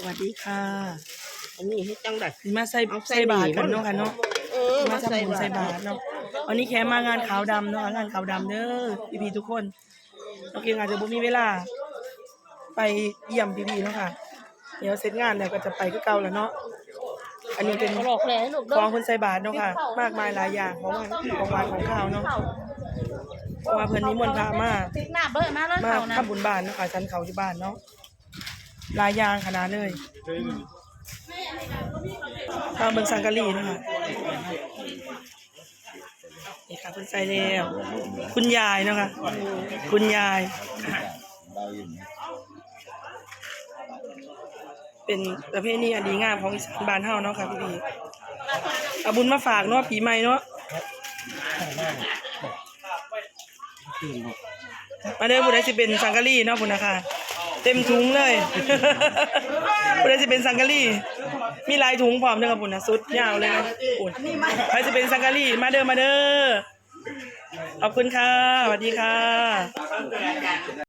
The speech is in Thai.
สวัสดีค่ะอันนี้ให้จังได๋สิมาใส่เอาใส่ใส่บาตรหมี่กันมันเนาะค่ะเนาะเออมามาทำใส่บุญบาใส่ตรบาตรเนาะวันนี้แค่มางานขาวดำเนาะงานขาวดำเด้อพี่ๆทุกคนโอเคอาจจะบ่มีเวลา ไปเยี่ยมพี่ๆเนาะค่ะ เดี๋ยวเสร็จงานแล้วก็จะไปคือเก่าแล้วเนาะอันนี้เป็นหลอกแหล่ลูกของคนใส่บาตรเนาะค่ะ มากมายหลายอย่างของหวานของหวานของข้าวเนาะเพราะว่าเพิ่นนิมนต์พระมา ติดหน้าเบิ่มาแล้วมาเขานะทำบุญบ้านเนาะค่ะชั้นเขาอยู่บ้านเนาะห ลายยางขนาดเลยข้าวเบิงสังกะรีนะคะนี่ค่ะคุณใส่แล้วคุณยายเนาะค่ะคุณยาย เป็นประเพณีอันดีงามของอีสานบ้านเฮาเนาะค่ะพี่ๆเอาบุญมาฝากเนาะปีใหม่เนาะมาเด้อผู้ใดสิเป็นสังกะรีเนาะพุ่นนะคะ เต็มถุงเลยผู้ใดสิเป็นสังกะรีมีหลายถุงพร้อมเด้อครับพุ่นนะสุดยาวเลยนะพุ่นใครสิเป็นสังกะรีมาเด้อมาเด้อ ขอบคุณค่ะสวัสดีค่ะ